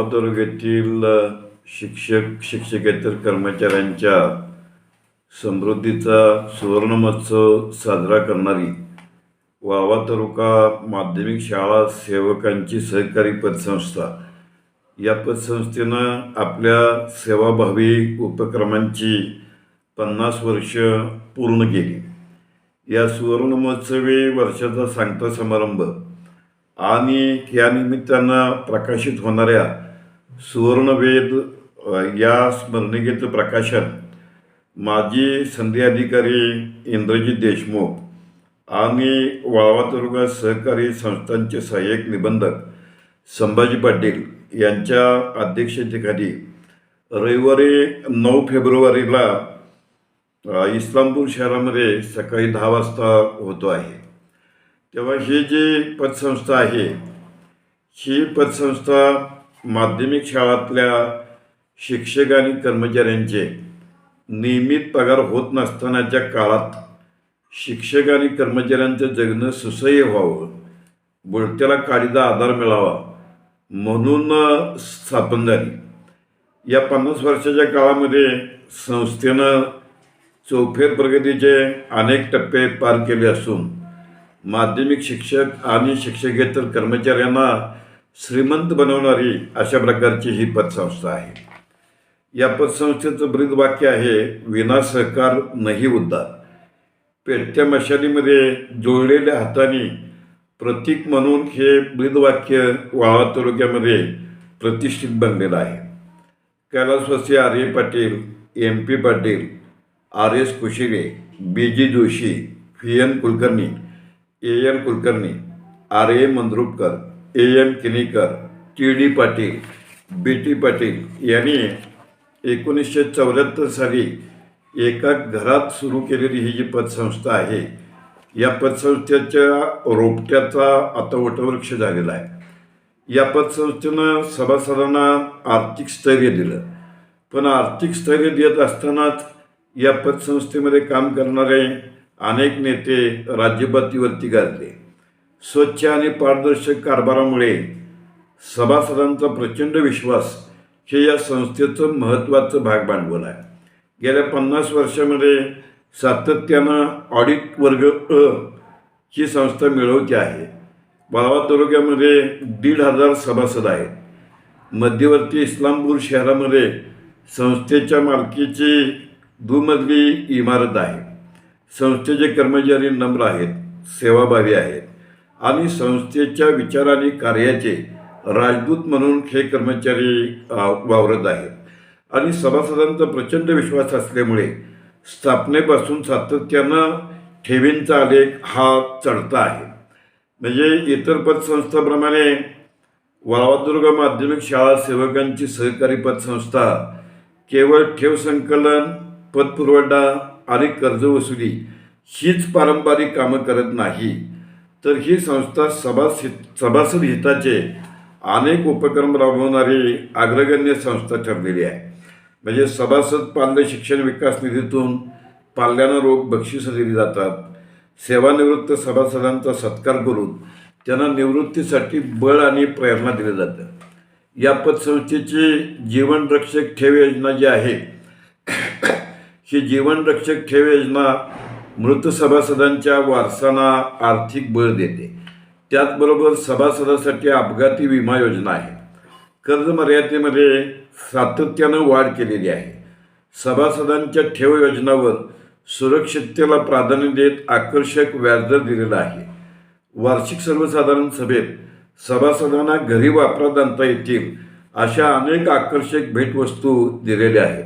वावा तालुक्यातील शिक्षक शिक्षकेतर कर्मचाऱ्यांच्या समृद्धीचा सुवर्ण महोत्सव साजरा करणारी वावा तालुका माध्यमिक शाळा सेवकांची सहकारी पतसंस्था. या पतसंस्थेनं आपल्या सेवाभावी उपक्रमांची पन्नास वर्ष पूर्ण केली. या सुवर्ण महोत्सवी वर्षाचा सांगता समारंभ आणि या निमित्तानं प्रकाशित होणाऱ्या सुवर्णवेद या स्मरणिकेचं प्रकाशन माजी संधी अधिकारी इंद्रजित देशमुख आणि वाळवा तालुका सहकारी संस्थांचे सहाय्यक निबंधक संभाजी पाटील यांच्या अध्यक्षतेखाली रविवारी नऊ फेब्रुवारीला इस्लामपूर शहरामध्ये सकाळी दहा वाजता होतो आहे. तेव्हा ही जी पतसंस्था आहे ही पतसंस्था माध्यमिक शाळातल्या शिक्षक आणि कर्मचाऱ्यांचे नियमित पगार होत नसतानाच्या काळात शिक्षक आणि कर्मचाऱ्यांचं जगणं सुसह्य व्हावं. बुडत्याला काळीचा आधार मिळावा म्हणून स्थापन झाली. या पन्नास वर्षाच्या काळामध्ये संस्थेनं चौफेर प्रगतीचे अनेक टप्पे पार केले असून माध्यमिक शिक्षक आणि शिक्षकेतर कर्मचाऱ्यांना श्रीमंत बनवणारी अशा प्रकारची ही पतसंस्था आहे. या पतसंस्थेचं ब्रीद वाक्य आहे विना सहकार नाही उद्धार. पेटत्या मशालीमध्ये जोडलेल्या हाताने प्रतीक म्हणून हे ब्रीदवाक्य वाळा तालुक्यामध्ये प्रतिष्ठित बनलेलं आहे. कैलासवासी Arya Patil M P Patil R S Kushire B G Joshi V N Kulkarni A N Kulkarni R A Mandrupkar A M Kinikar T D Patil B T Patil यांनी एकोणीसशे चौऱ्याहत्तर साली एका घरात सुरू केलेली ही जी पतसंस्था आहे या पतसंस्थेच्या रोपट्याचा आता वटवृक्ष झालेला आहे. या पतसंस्थेनं सभासदांना आर्थिक स्थैर्य दिलं. पण आर्थिक स्थैर्य देत असतानाच या पतसंस्थेमध्ये काम करणारे अनेक नेते राज्यपातीवरती गाजले. स्वच्छ आणि पारदर्शक कारभारामुळे सभासदांचा प्रचंड विश्वास हे या संस्थेचं महत्त्वाचं भाग भांडवल आहे. गेल्या पन्नास वर्षामध्ये सातत्यानं ऑडिट वर्ग अ ही संस्था मिळवते आहे. वाळवा तालुक्यामध्ये दीड हजार सभासद आहेत. मध्यवर्ती इस्लामपूर शहरामध्ये संस्थेच्या मालकीची दुमजली इमारत आहे. संस्थेचे कर्मचारी नम्र आहेत सेवाभावी आहेत. आणि संस्थेच्या विचार आणि कार्याचे राजदूत म्हणून हे कर्मचारी वावरत आहेत. आणि सभासदांचा प्रचंड विश्वास असल्यामुळे स्थापनेपासून सातत्यानं ठेवींचा आलेख हा चढता आहे. म्हणजे इतर पतसंस्थाप्रमाणे वाळवादुर्ग माध्यमिक शाळा सेवकांची सहकारी पतसंस्था केवळ ठेव संकलन पतपुरवठा आणि कर्ज वसुली हीच पारंपरिक कामं करत नाही. तर ही संस्था सभास सभासद हिताचे अनेक उपक्रम राबवणारी अग्रगण्य संस्था ठरलेली आहे. म्हणजे सभासद पाल्य शिक्षण विकास निधीतून पाल्यांना रोग बक्षिसं दिली जातात. सेवानिवृत्त सभासदांचा सत्कार करून त्यांना निवृत्तीसाठी बळ आणि प्रेरणा दिलं जातं. या पतसंस्थेची जीवनरक्षक ठेव योजना जी आहे ही जीवनरक्षक ठेव योजना मृत सभासदांच्या वारसांना आर्थिक बळ देते. त्याचबरोबर सभासदासाठी अपघाती विमा योजना आहे. कर्ज मर्यादेमध्ये सातत्यानं वाढ केलेली आहे. सभासदांच्या ठेव योजनावर सुरक्षिततेला प्राधान्य देत आकर्षक व्याजदर दिलेला आहे. वार्षिक सर्वसाधारण सभेत सभासदांना घरी वापरात आणता येतील अशा अनेक आकर्षक भेटवस्तू दिलेल्या आहेत.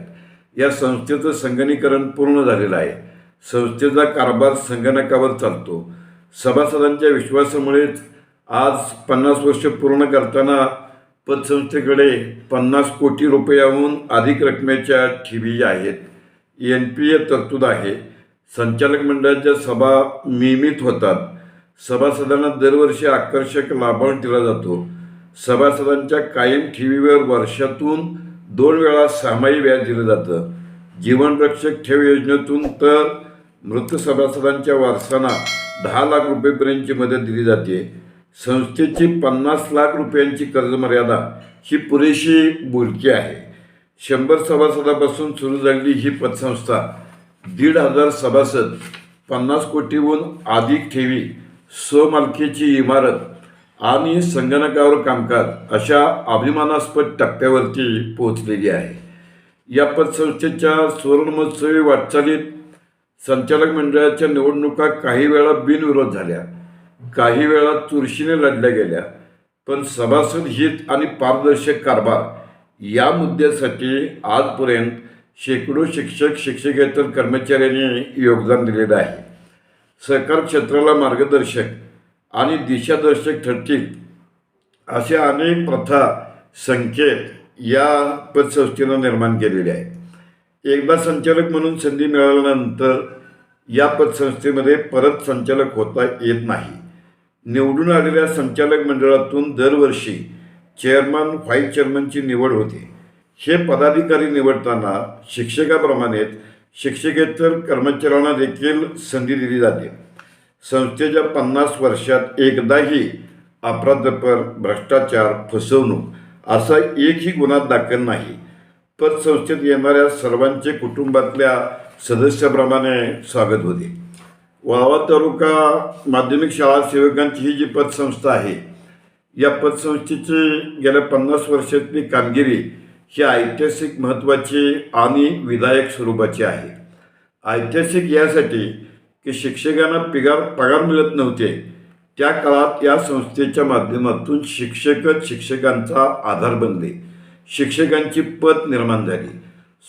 या संस्थेचं संगणीकरण पूर्ण झालेलं आहे. संस्थेचा कारभार संगणकावर चालतो. सभासदांच्या विश्वासामुळेच आज पन्नास वर्ष पूर्ण करताना पतसंस्थेकडे पन्नास कोटी रुपयाहून अधिक रकमेच्या ठेवी आहेत. एन पी ए तरतूद आहे. संचालक मंडळाच्या सभा नियमित होतात. सभासदांना दरवर्षी आकर्षक लाभांश दिला जातो. सभासदांच्या कायम ठेवीवर वर्षातून दोन वेळा सामायिक व्याज दिलं जातं. जीवनरक्षक ठेव योजनेतून तर मृत सभासदांच्या वारसांना दहा लाख रुपयेपर्यंतची मदत दिली जाते. संस्थेची पन्नास लाख रुपयांची कर्जमर्यादा ही पुरेशी बोलकी आहे. शंभर सभासदापासून सुरू झालेली ही पतसंस्था दीड हजार सभासद पन्नास कोटीहून अधिक ठेवी स्वमालकीची इमारत आणि संगणकावर कामकाज अशा अभिमानास्पद टप्प्यावरती पोहोचलेली आहे. या पतसंस्थेच्या सुवर्णमहोत्सवी वाटचालीत संचालक मंडळाच्या निवडणुका काही वेळा बिनविरोध झाल्या काही वेळा चुरशीने लढल्या गेल्या पण सभासद हित आणि पारदर्शक कारभार या मुद्द्यासाठी आजपर्यंत शेकडो शिक्षक शिक्षकेतर कर्मचाऱ्यांनी योगदान दिलेलं आहे. सहकार क्षेत्राला मार्गदर्शक आणि दिशादर्शक ठरतील अशा अनेक प्रथा संकेत या पतसंस्थेनं निर्माण केलेले आहेत. एकदा संचालक म्हणून संधी मिळाल्यानंतर या पतसंस्थेमध्ये परत संचालक होता येत नाही. निवडून आलेल्या संचालक मंडळातून दरवर्षी चेअरमन व्हाईस चेअरमनची निवड होते. हे पदाधिकारी निवडताना शिक्षकाप्रमाणेच शिक्षकेतर कर्मचाऱ्यांना देखील संधी दिली जाते. संस्थेच्या पन्नास वर्षात एकदाही अपराधपर भ्रष्टाचार फसवणूक असा एकही गुन्हा दाखल नाही. पतसंस्थेत येणाऱ्या सर्वांचे कुटुंबातल्या सदस्याप्रमाणे स्वागत होते. वावा तालुका माध्यमिक शाळा सेवकांची ही जी पतसंस्था आहे या पतसंस्थेची गेल्या पन्नास वर्षातली कामगिरी ही ऐतिहासिक महत्त्वाची आणि विधायक स्वरूपाची आहे. ऐतिहासिक यासाठी की शिक्षकांना पिगार पगार मिळत नव्हते त्या काळात या संस्थेच्या माध्यमातून शिक्षकच शिक्षकांचा आधार बनले. शिक्षकांची पत निर्माण झाली.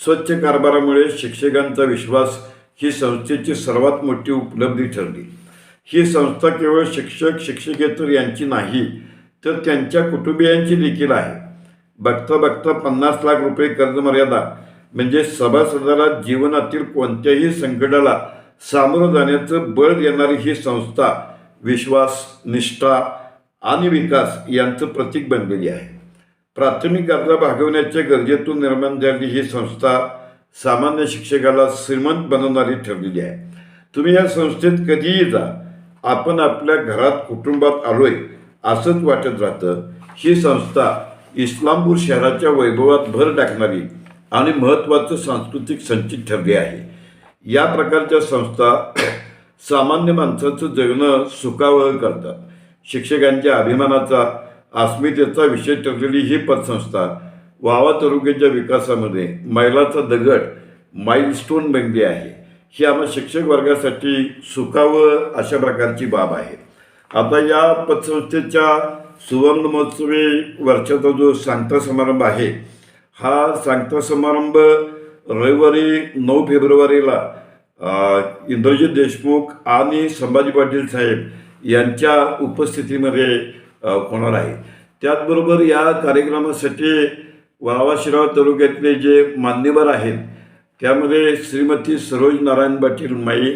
स्वच्छ कारभारामुळे शिक्षकांचा विश्वास ही संस्थेची सर्वात मोठी उपलब्धी ठरली. ही संस्था केवळ शिक्षक शिक्षकेतर यांची नाही तर त्यांच्या कुटुंबियांची देखील आहे. बघता बघता पन्नास लाख रुपये कर्जमर्यादा म्हणजे सभासदाला जीवनातील कोणत्याही संकटाला सामोरं जाण्याचं बळ देणारी ही संस्था विश्वास निष्ठा आणि विकास यांचं प्रतीक बनलेली आहे. प्राथमिक गरजा भागवण्याच्या गरजेतून निर्माण झालेली ही संस्था सामान्य शिक्षकाला श्रीमंत बनवणारी ठरलेली आहे. तुम्ही या संस्थेत कधीही जा. आपण आपल्या घरात कुटुंबात आलोय असंच वाटत राहतं. ही संस्था इस्लामपूर शहराच्या वैभवात भर टाकणारी आणि महत्त्वाचं सांस्कृतिक संचित ठरली आहे. या प्रकारच्या संस्था सामान्य माणसाचं जगणं सुखावह करतात. शिक्षकांच्या अभिमानाचा अस्मितेचा विषय ठरलेली ही पतसंस्था वावा तालुक्याच्या विकासामध्ये मैलाचा दगड माइलस्टोन बनली आहे. ही आम्हा शिक्षक वर्गासाठी सुखावं अशा प्रकारची बाब आहे. आता या पतसंस्थेच्या सुवर्ण महोत्सवी वर्षाचा जो सांगता समारंभ आहे हा सांगता समारंभ रविवारी नऊ फेब्रुवारीला इंद्रजित देशमुख आणि संभाजी पाटील साहेब यांच्या उपस्थितीमध्ये होणार आहे. त्याचबरोबर या कार्यक्रमासाठी वावा शिराव तालुक्यातले जे मान्यवर आहेत त्यामध्ये श्रीमती सरोज नारायण पाटील माई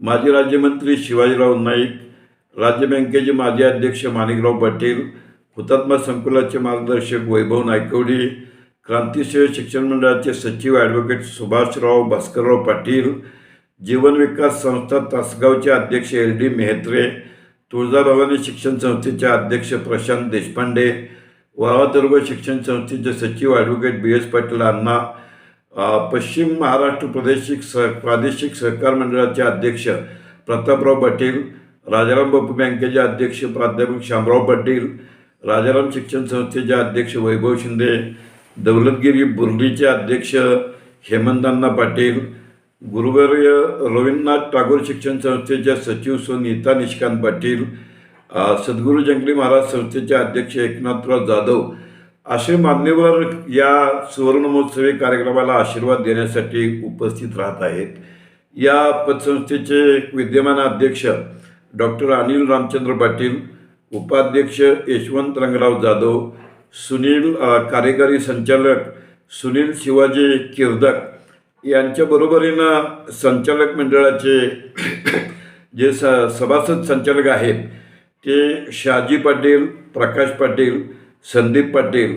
माजी राज्यमंत्री शिवाजीराव नाईक राज्य बँकेचे माजी अध्यक्ष माणिकराव पाटील हुतात्मा संकुलाचे मार्गदर्शक वैभव नायकवडी क्रांतीसेव शिक्षण मंडळाचे सचिव ॲडव्होकेट सुभाषराव भास्करराव पाटील जीवन विकास संस्था तासगावचे अध्यक्ष एल डी मेहत्रे तुळजाभवानी शिक्षण संस्थेचे अध्यक्ष प्रशांत देशपांडे वावा शिक्षण संस्थेचे सचिव advocate B S Patil Anna पश्चिम महाराष्ट्र प्रादेशिक सह प्रादेशिक सहकार मंडळाचे अध्यक्ष प्रतापराव पाटील राजाराम बापू बँकेचे अध्यक्ष प्राध्यापक शामराव पाटील राजाराम शिक्षण संस्थेचे अध्यक्ष वैभव शिंदे दौलतगिरी बुर्लीचे अध्यक्ष हेमंतांना पाटील गुरुवर्य रवींद्रनाथ टागोर शिक्षण संस्थेच्या सचिव सो नीता निष्कांत पाटील अ, सद्गुरू जंगली महाराज संस्थेचे अध्यक्ष एकनाथराव जाधव असे मान्यवर या सुवर्णमहोत्सवी कार्यक्रमाला आशीर्वाद देण्यासाठी उपस्थित राहत आहेत. या पतसंस्थेचे विद्यमान अध्यक्ष डॉक्टर अनिल रामचंद्र पाटील उपाध्यक्ष यशवंत रंगराव जाधव सुनील कार्यकारी संचालक सुनील शिवाजी किर्दक यांच्या बरोबरीनं संचालक मंडळाचे जे स सभासद संचालक आहेत ते शहाजी पाटील प्रकाश पाटील संदीप पाटील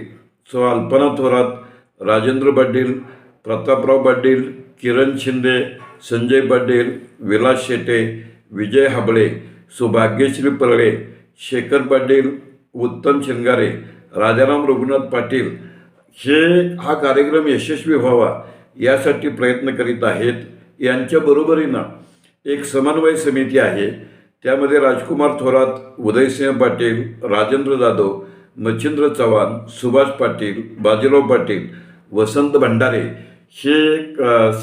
सो अल्पना थोरात राजेंद्र पाटील प्रतापराव पाटील किरण शिंदे संजय पाटील विलास शेटे विजय हाबळे सुभाग्यश्री परळे शेखर पाटील उत्तम शिंगारे राजाराम रघुनाथ पाटील. हे हा कार्यक्रम यशस्वी व्हावा. यासाठी प्रयत्न करीत आहेत. यांच्या बरोबरीनं एक समन्वय समिती आहे. त्यामध्ये राजकुमार थोरात उदयसिंह पाटील राजेंद्र जाधव मच्छिंद्र चव्हाण सुभाष पाटील बाजीराव पाटील वसंत भंडारे हे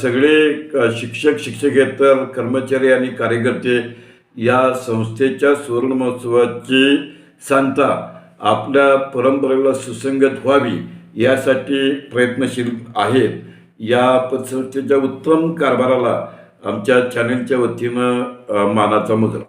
सगळे शिक्षक शिक्षकेतर कर्मचारी आणि कार्यकर्ते या संस्थेच्या सुवर्ण महोत्सवाची सांगता आपल्या परंपरेला सुसंगत व्हावी यासाठी प्रयत्नशील आहेत. या पतसंस्थेच्या उत्तम कारभाराला आमच्या चॅनलच्या वतीनं मानाचा मुद्रा